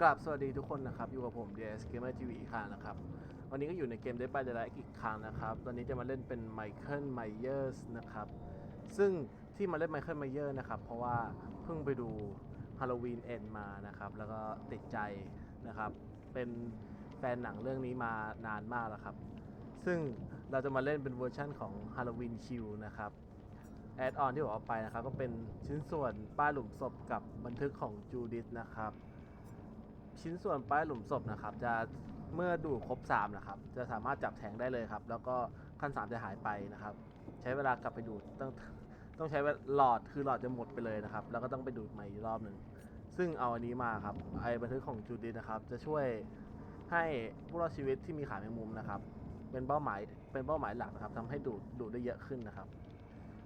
กราบสวัสดีทุกคนนะครับ อยู่กับผม DS Gamer TV อีกครั้งนะครับ วันนี้ก็อยู่ในเกม Dead by Daylight อีกครั้งนะครับ ตอนนี้จะมาเล่นเป็น Michael Myers นะครับ ซึ่งที่มาเล่น Michael Myers นะครับ เพราะว่าเพิ่งไปดู Halloween End มานะครับ แล้วก็ติดใจนะครับ เป็นแฟนหนังเรื่องนี้มานานมากแล้วครับ ซึ่งเราจะมาเล่นเป็นเวอร์ชั่นของ Halloween Q นะครับแอดออนที่ผมเอาไปนะครับก็เป็นชิ้นส่วนป้าหลุมศพกับบันทึกของจูดิธนะครับ ชิ้นส่วนป้ายหลุมศพนะครับ จะเมื่อดูครบ3นะครับ จะสามารถจับแทงได้เลยครับ แล้วก็ขั้น 3 จะหายไปนะครับ ใช้เวลากลับไปดูดต้องต้องใช้หลอดคือหลอดจะหมดไปเลยนะครับ แล้วก็ต้องไปดูดใหม่อีกรอบหนึ่งซึ่งเอาอันนี้มาครับไอบันทึกของจูดิธนะครับ จะช่วยให้ผู้รอดชีวิตที่มีขาแมงมุมนะครับ เป็นเป้าหมายเป็นเป้าหมายหลักนะครับทำให้ดูดดูดได้เยอะขึ้นนะครับ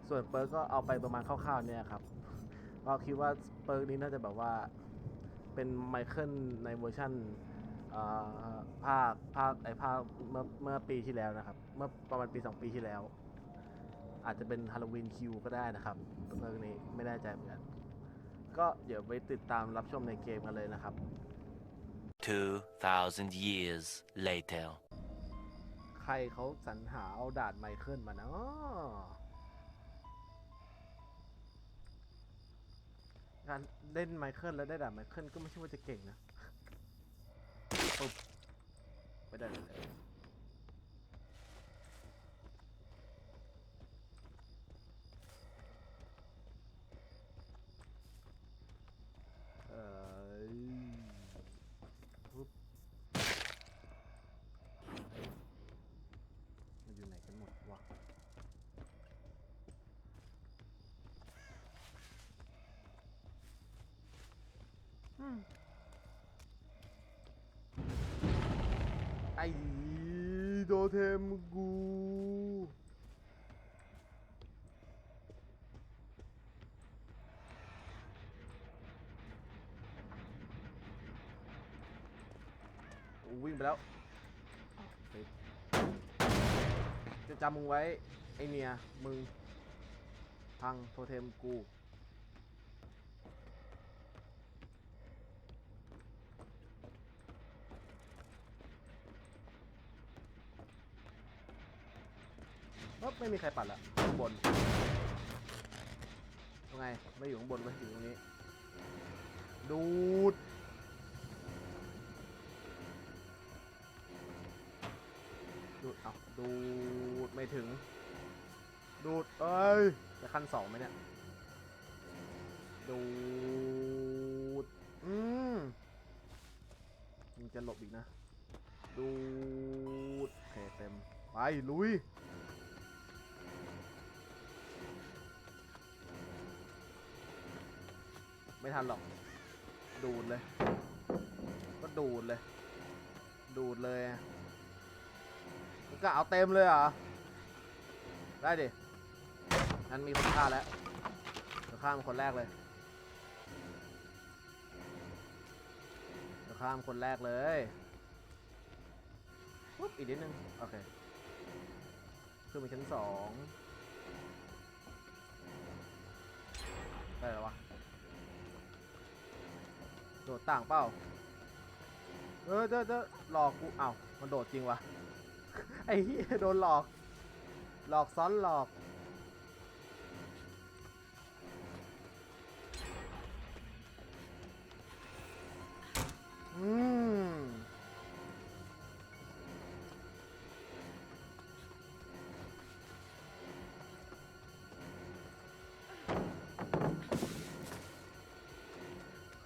ส่วนเปิร์กก็เอาไปประมาณคร่าวๆเนี่ยครับก็คิดว่าเปิร์กนี้น่าจะแบบว่า เป็นไมเคิลในเวอร์ชันเอ่อภาคภาคไอภาคเมื่อเมื่อปีที่แล้วนะครับ เมื่อประมาณปี 2 ปีที่แล้ว อาจจะเป็นฮาโลวีนคิวก็ได้นะครับเปิร์กนี้ไม่แน่ใจเหมือนกัน ก็เดี๋ยวไปติดตามรับชมในเกมกันเลยนะครับ 2,000 years later. ใครเขาสรรหาเอาด่านไมเคิลมาเนาะ การเล่นไมเคิลแล้วได้ด่าบไมเคิลก็ไม่ใช่ว่าจะเก่งนะปุ๊บไปได้เลย เอ้ยปุ๊บ มันอยู่ไหนกันหมดวะ ไอ้โดเทมกูวิ่งไปแล้วจะจำมึงไว้ ไอเนียมึง พังโทเทมกู ปั๊บไม่มีใครปัดละข้างบนยังไงไม่อยู่ข้างบนไว้ยอยู่ตรงนี้ ดูดดูด เอาดูด ไม่ถึง ดูด เอ้ย จะขั้นสองไหมเนี่ย ดูด อืมยังจะหลบอีกนะ ดูด โอเค เต็ม ไป ลุย ไม่ทันหรอก ดูดเลย ก็ดูดเลย ดูดเลยกะเอาเต็มเลยเหรอ ได้ดิงั้นมีคนฆ่าแล้วเดี๋ยวฆ่ามันคนแรกเลยเดี๋ยวฆ่ามันคนแรกเลยปุ๊บอีกนิดนึง โอเค ขึ้นไปชั้นสองได้แล้ววะ โดดต่างเปล่าเออเจอเจอหลอกกูเอ้ามันโดดจริงวะไอ้เหี้ยโดนหลอก หลอกซ้อนหลอก อืม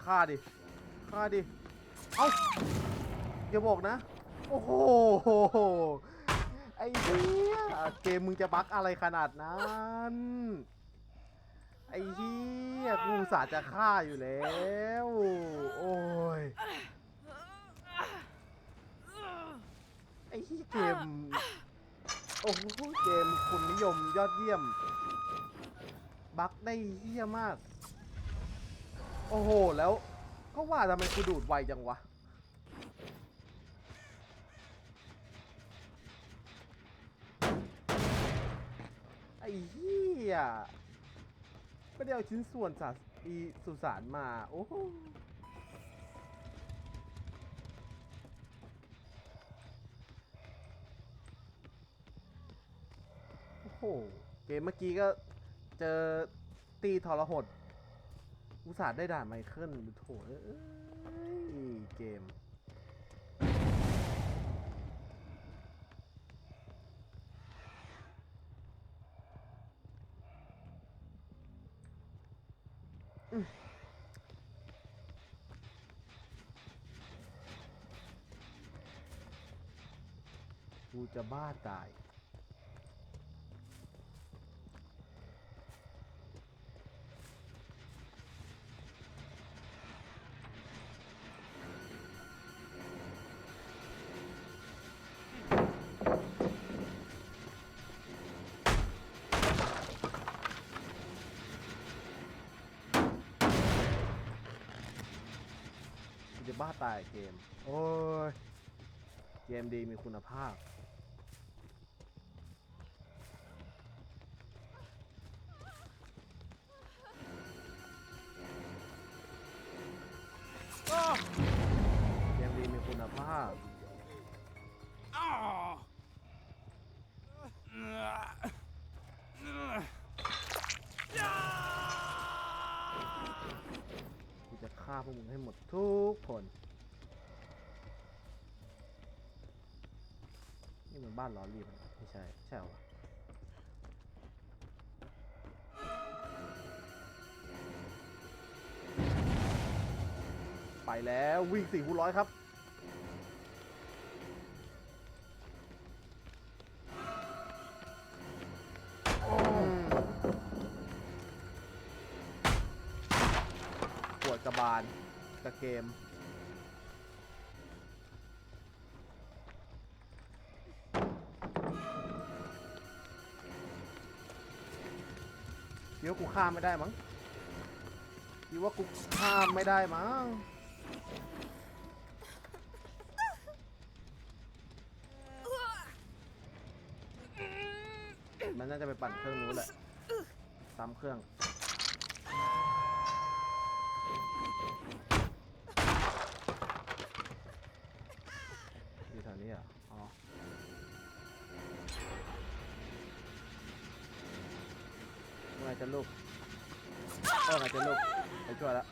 ฆ่าดิ ฆ่าดิ เอาอย่าบอกนะ โอ้โห ไอ้เหี้ยเกมมึงจะบั๊กอะไรขนาดนั้น ไอ้เหี้ยกูสาจะฆ่าอยู่แล้ว โอ้ย ไอ้เหี้ยเกม โอ้โห เกมคุณนิยมยอดเยี่ยม บั๊กได้เหี้ยมาก โอ้โห แล้ว ราะว่าทำไมกูดูดไวจังวะไอ้เหี้ยไม่ได้เอาชิ้นส่วนสาอีสุสานมา โอ้โห เกมเมื่อกี้ก็เจอตีทรหด อุตส่าห์ได้ด่านไมเคิลโถเอ้ยเกม กูจะบ้าตาย บ้าตายเกม โอ้ย เกมดีมีคุณภาพ ฆ่าพวกมึงให้หมดทุกคนนี่มันบ้านล้อรีบนะไม่ใช่ ใช่หรอไปแล้ววิ่งสี่คูร้อยครับ กระเกมคิดว่ากูข้ามไม่ได้มั้งคิดว่ากูข้ามไม่ได้มั้งมันน่าจะไปปั่นเครื่องนู้นแหละซ้ำเครื่อง จะลุกเออไงจะลุกไปช่วยแล้ว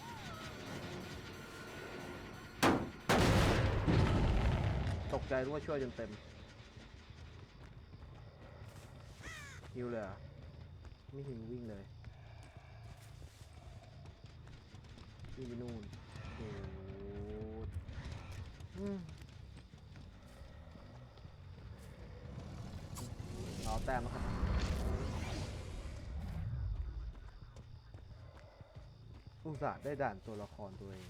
ตกใจรู้ว่าช่วยจนเต็มฮิวเลยอะไม่ฮิววิ่งเลยวิ่งไปนู่นโอ้โหอืมรอแต้มแล้วครับ อุตส่าห์ได้ด่านตัวละครตัวเอง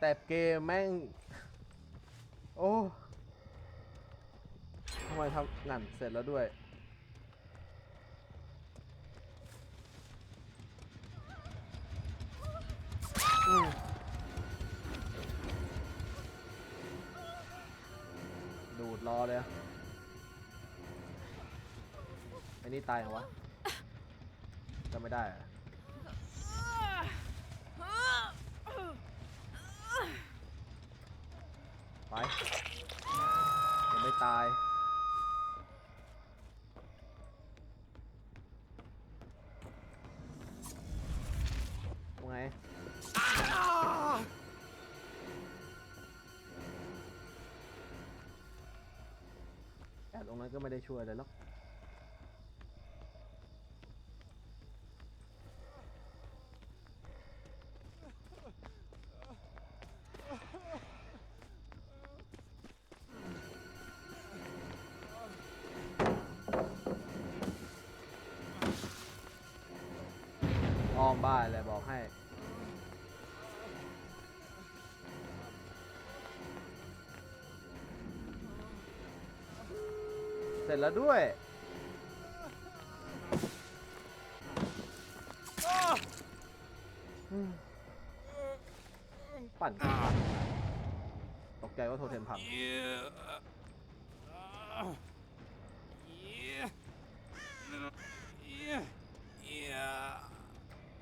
แต่เกมแม่ง โอ้ทำไมทำนั่นเสร็จแล้วด้วย อืมดูดรอเลยอะไอ้นี่ตายเหรอวะจำไม่ได้อะ มันก็ไม่ได้ช่วยเลยหรอกอ้อมบ้านเลย ร็จแล้วด้วย ปั่น ตกใจว่าโทเทมพัง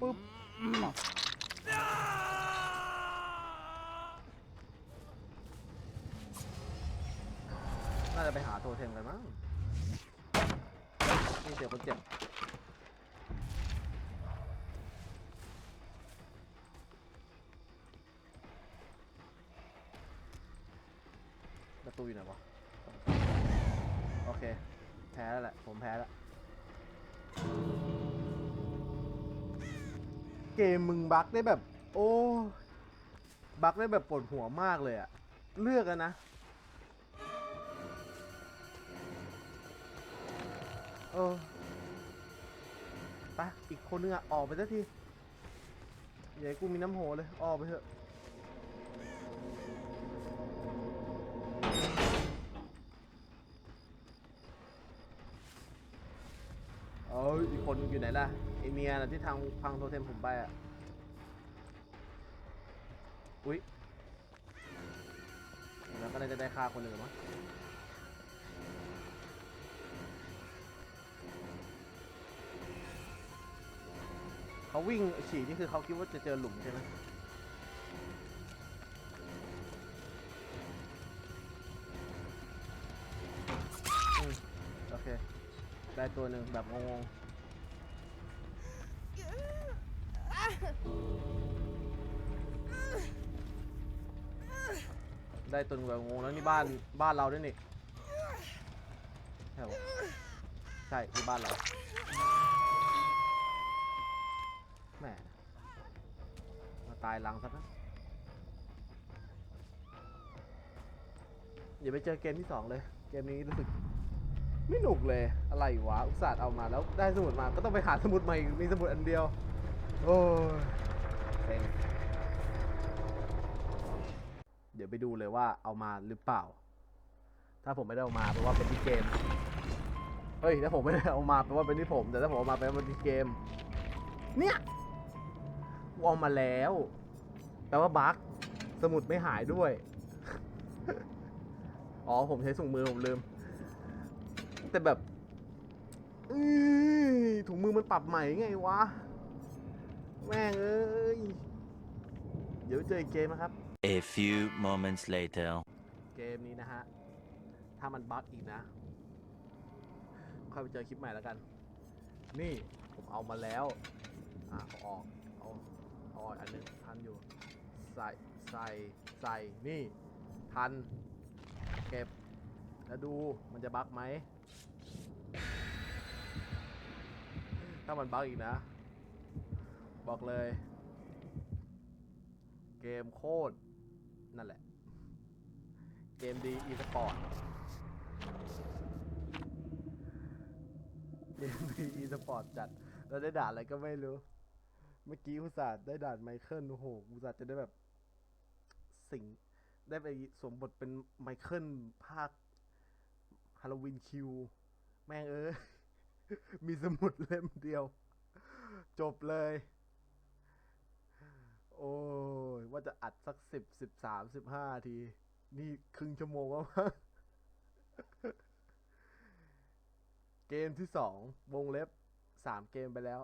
ปุ๊บน่าจะไปหาโทเทมกันมั้ง เสียงคนเจ็บประตูอยู่ไหนวะ โอเค แพ้แล้วแหละ ผมแพ้แล้ว เกมมึงบั๊กได้แบบ โอ้ บั๊กได้แบบปวดหัวมากเลยอะเลือกอะนะ เออไปอีกคนนึงอะออกไปสักทีอย่าให้กูมีน้ำโหเลย ออกไปเถอะ เอออีกคนอยู่ไหนล่ะไอเมียน่ะที่ทางพังโทเทมผมไปอะ อุ๊ยแล้วก็น่าจะได้ฆ่าคนหนึ่งมั้ง เขาวิ่งฉี่นี่คือเขาคิดว่าจะเจอหลุมใช่ไหมอืมโอเค ได้ตัวหนึ่งแบบงงๆได้ตัวหนึ่งแบบงงแล้วนี่บ้านบ้านเราด้วยนี่ใช่ใช่ที่บ้านเราแหมมา ตายหลังซะนะอย่าไปเจอเกมที่สองเลย เกมนี้รู้สึกไม่หนุกเลยอะไรวะ อุตส่าห์เอามาแล้วได้สมุดมาก็ต้องไปหาสมุดใหม่มีสมุดอันเดียว โอ้ยเซ็งเดี๋ยวไปดูเลยว่าเอามาหรือเปล่า ถ้าผมไม่ได้เอามาแปลว่าเป็นที่เกม เฮ้ยถ้าผมไม่ได้เอามาแปลว่าเป็นที่ผม แต่ถ้าผมเอามาแปลว่าเป็นที่เกม เนี่ย กูเอามาแล้ว แปลว่าบั๊กสมุดไม่หายด้วย อ๋อ ผมใช้ถุงมือผมลืม แต่แบบอื้อถุงมือมันปรับใหม่ไงวะ แม่งเอ้ย เดี๋ยวเจออีกเกมนะครับ A few moments later. เกมนี้นะฮะ ถ้ามันบั๊กอีกนะ ค่อยไปเจอคลิปใหม่แล้วกัน นี่ ผมเอามาแล้ว อะเอาออกเอาเอาออกอันหนึงทันอยู่ ใส่ใส่ใส่นี่ ทัน เก็บ แล้วดูมันจะบั๊กไหม ถ้ามันบั๊กอีกนะ บอกเลย เกมโคตร นั่นแหละ เกมดีอีสปอร์ตเกมดีอีสปอร์ตจัดแล้วได้ด่าอะไรก็ไม่รู้ เมื่อกี้อุตส่าห์ได้ด่านไมเคิลโอ้โหอุตส่าห์จะได้แบบ สิ่ง ได้ไปสวมบทเป็นไมเคิลภาคฮาโลวีนคิว แม่งเอ้ยมีสมุดเล่มเดียว จบเลย โอ้ย ว่าจะอัดสักสิบสิบสามสิบห้าที นี่ครึ่งชั่วโมงแล้วมั้งเกมที่สองวงเล็บสามเกมไปแล้ว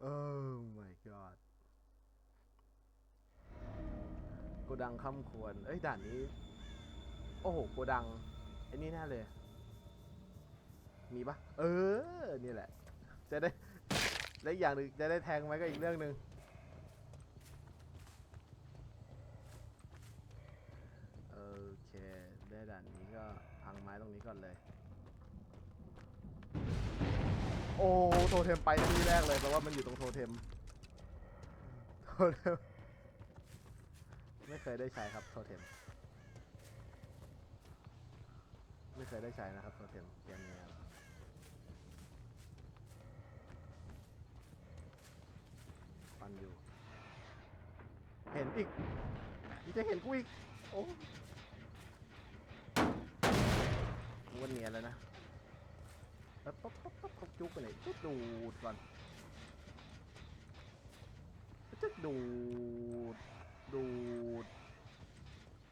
โอ้ my god โกดังค่ำควร เอ้ยด่านนี้ โอ้โหโกดังไอ้นี่แน่เลย มีปะเออ นี่แหละ จะได้ และอีกอย่างหนึ่งจะได้แทงไหมก็อีกเรื่องหนึ่งโอเค ได้ด่านนี้ก็พังไม้ตรงนี้ก่อนเลย อ้โทเทมไปที่แรกเลยแปลว่ามันอยู่ตรงโทเทมโทเทมไม่เคยได้ใช้ครับโทเทมไม่เคยได้ใช้นะครับโทเทมเกมนี้ครับฟันอยู่ เห็นอีกมึงจะเห็นกูอีก โอ้ว่าเนียนแล้วนะ ปั๊บปั๊บปั๊บปั๊บป๊บจุกไปไหนจุกดูดก่อนจะดูด ดูด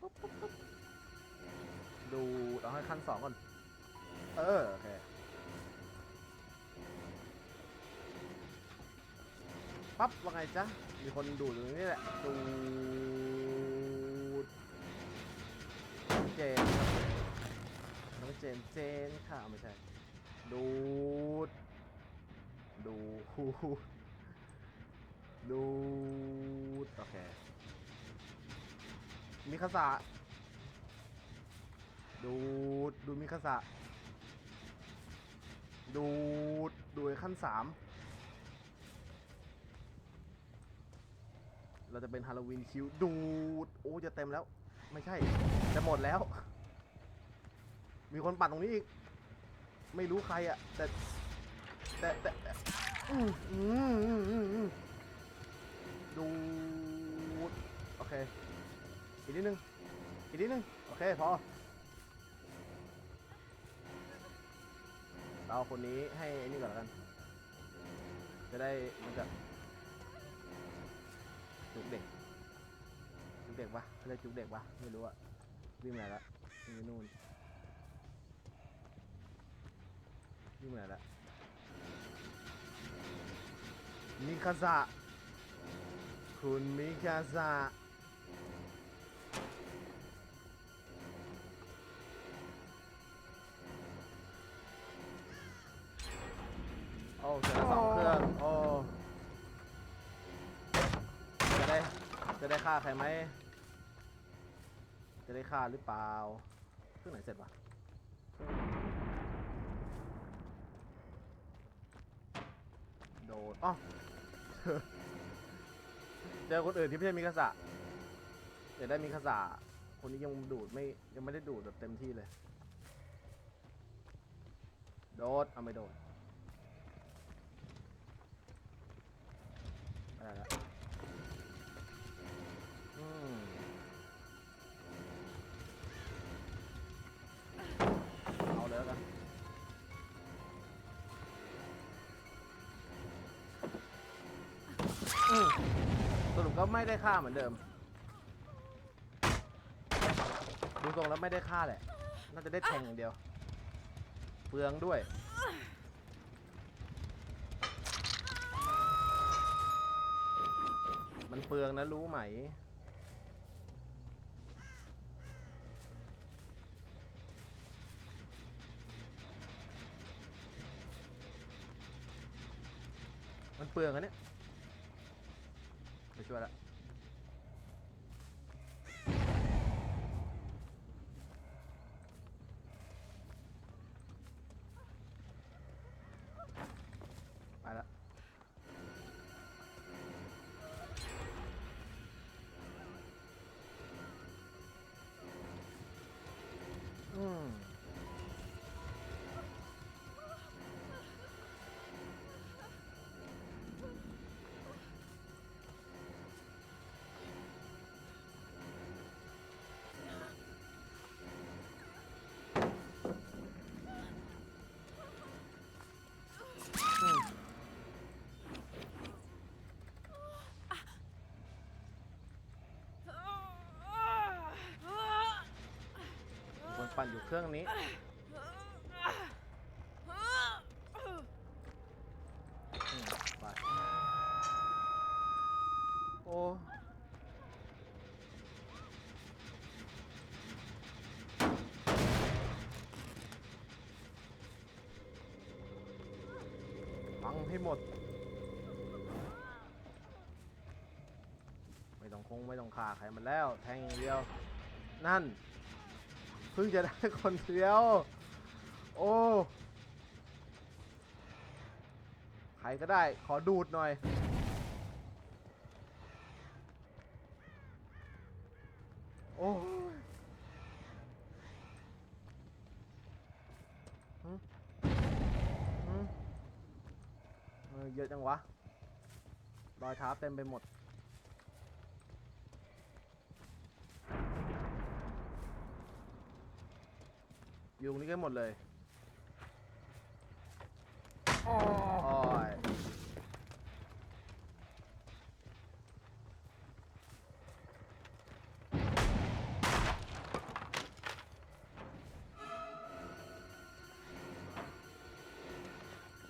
ป๊บป๊บป๊บดูดเอาให้ขั้นสองก่อน เออ โอเค ปั๊บว่าไงจ๊ะ มีคนดูดอยู่ตรงนี้แหละ ดูด เจนครับน้องเจเจนเจนค่ะไม่ใช่ ดูด ดูดดูดโอเค มิคาสะดูด ดูมิคาสะดูด ดูขั้นสามเราจะเป็นฮาโลวีนคิวดูด โอ้จะเต็มแล้ว ไม่ใช่ จะหมดแล้ว มีคนปั่นตรงนี้อีก ไม่รู้ใครอะแต่แต่แต่อืมอืมอืมอืมอืมดูดโอเคอีกนิดนึงอีกนิดนึงโอเคพอเราเอาคนนี้ให้ไอ้นี่ก่อนแล้วกัน จะได้มันจะจุกเด็กจุกเด็กปะเขาเรียกจุกเด็กปะไม่รู้อะวิ่งไหนละวิ่งไปนู่น วิ่งไปไหนละมิคาซะคุณมิคาซะโอ้เสร็จแล้วสองเครื่องโอ้จะได้จะได้ฆ่าใครไหมจะได้ฆ่าหรือเปล่าเครื่องไหนเสร็จวะ ดนอ๋อเจอคนอื่นที่ไม่ใช่มิคาสะเดี๋ยวได้มิคาสะคนนี้ยังดูดไม่ยังไม่ได้ดูดแบบเต็มที่เลย โดดเอาไม่โดด อืมสรุปก็ไม่ได้ฆ่าเหมือนเดิม ดูทรงแล้วไม่ได้ฆ่าแหละ น่าจะได้แทงอย่างเดียว เปลืองด้วย มันเปลืองนะรู้ไหม มันเปลืองอันเนี้ย ไปั่นอยู่เครื่องนี้ ไป โอ้ฟังให้หมด ไม่ต้องคงไม่ต้องฆ่าใครมันแล้ว แทงอย่างเดียว นั่น เพิ่งจะได้คนเดียว โอ้ ใครก็ได้ ขอดูดหน่อย โอ้เออเยอะจังวะ รอยเท้าเต็มไปหมด อยู่ตรงนี้กันหมดเลยโอ้ย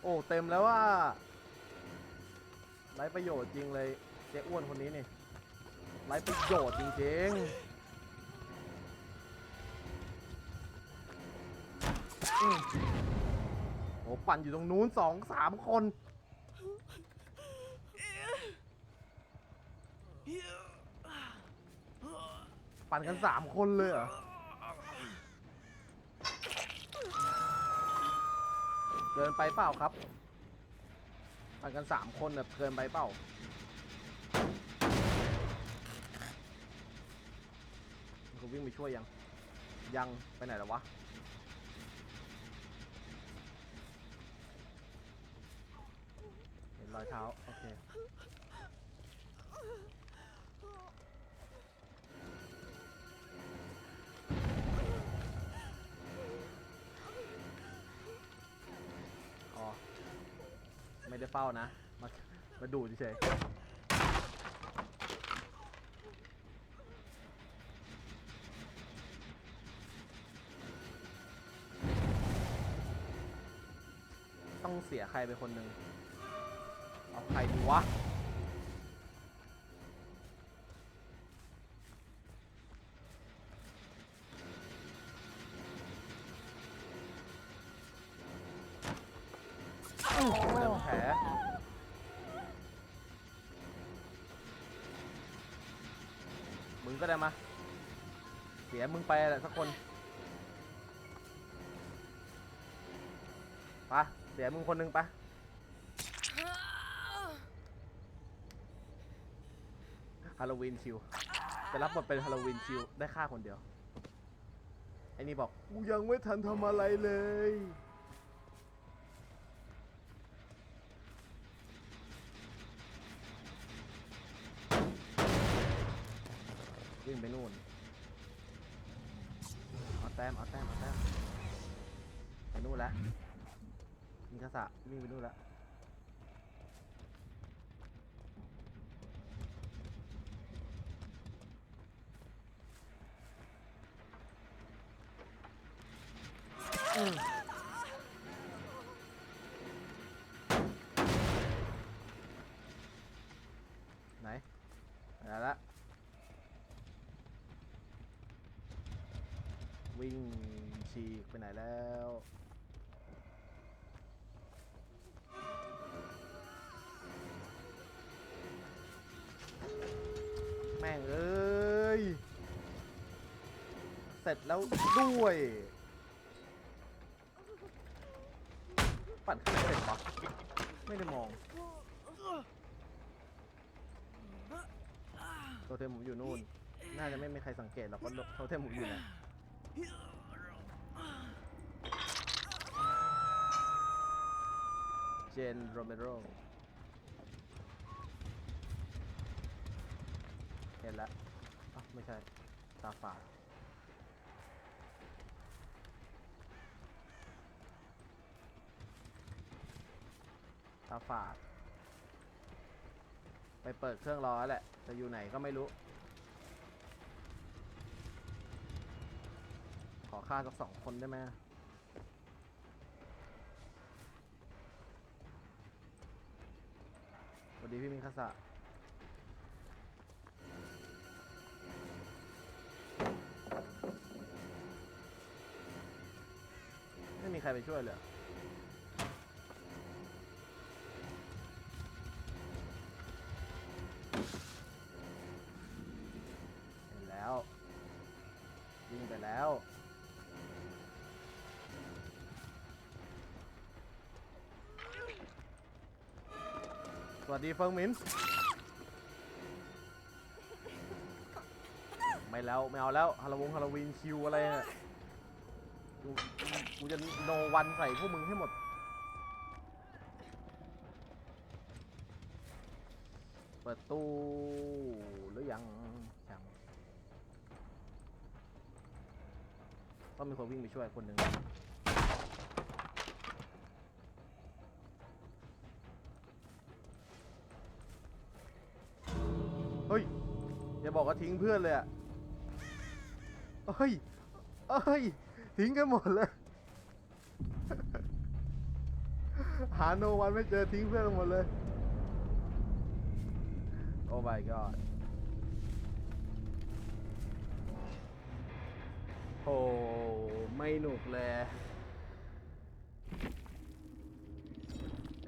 โอ้เต็มแล้วว่าไร้ประโยชน์จริงเลยเจ๊อ้วนคนนี้นี่ไร้ประโยชน์จริงๆ อืมโหปั่นอยู่ตรงนู้นสองสามคน ปั่นกันสามคนเลยเหรอเกินไปเปล่าครับ ปั่นกันสามคนแบบเกินไปเปล่ากูวิ่งไปช่วยยัง ยังไปไหนแล้ววะ เห็น รอยเท้า โอเค อ๋อ ไม่ได้เฝ้านะ มา มาดูเฉยต้องเสียใครไปคนหนึ่ง ใครดีวะอื้อไม่ได้แผลมึงก็ได้มา เสียมึงไปแหละสักคนปะเสียมึงคนหนึ่งปะาโลวีนคิวจะรับบทเป็นฮาโลวีนคิวได้ฆ่าคนเดียวไอ้นี่บอกกูยังไม่ทันทำอะไรเลย วิ่งไปนู่นเอาแต้มเอาแต้มเอาแต้มไปนู่นแล้วมีกระสะวิ่งไปนู่นแล้ว ไหนเอาละวิ่งฉีกไปไหนแล้วแม่งเอ้ย เสร็จแล้วด้วย ปั่นขึ้นไม่เสร็จปะไม่ได้มองโทเทมผมอยู่นู่น น่าจะไม่มีใครสังเกตหรอกว่าโทเทมผมอยู่ไหนเจนโรเมโรเห็นแล้วอะไม่ใช่ ตาฝาดาฝาด ไปเปิดเครื่องรอแล้วแหละ จะอยู่ไหนก็ไม่รู้ ขอค่าสักสองคนได้ไหมสวัสดีพี่มินคาสะไม่มีใครไปช่วยเลย วัสดีเฟิงหมินไม่แล้วไม่เอาแล้วฮาโลวงฮาโลวีนคิวอะไรเนี่ยกูกูจะโนวันใส่พวกมึงให้หมด เปิดตู้หรือยังยังต้องมีคนวิ่งไปช่วยคนหนึ่ง บอกว่าทิ้งเพื่อนเลยอะเฮ้ยเฮ้ย ทิ้งกันหมดเลย หาโนวันไม่เจอทิ้งเพื่อนหมดเลย โอ้ my god โอ้ไม่หนุกเลย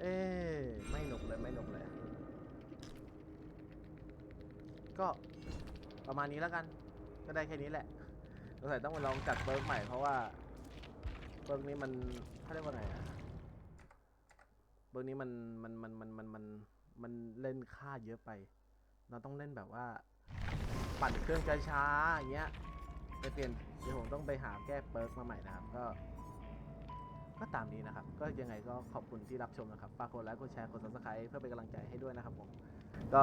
เอ๊ไม่หนุกเลยไม่หนุกเลย ก็ ประมาณนี้แล้วกัน ก็ได้แค่นี้แหละสงสัยต้องไปลองจัดเบิร์กใหม่เพราะว่าเบิร์กนี้มันเขาเรียกว่าไงอะเบิร์กนี้มันมันมันมันมันมันมันเล่นค่าเยอะไป เราต้องเล่นแบบว่า ปั่นเครื่องช้าๆอย่างเงี้ยไปเปลี่ยนเดี๋ยวผมต้องไปหาแก้เบิร์กมาใหม่นะครับก็ก็ตามนี้นะครับ ก็ยังไงก็ขอบคุณที่รับชมนะครับฝากกดไลค์กดแชร์กด subscribe เพื่อเป็นกำลังใจให้ด้วยนะครับผม ก็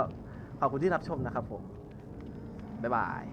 ขอบคุณที่รับชมนะครับผม บ๊ายบาย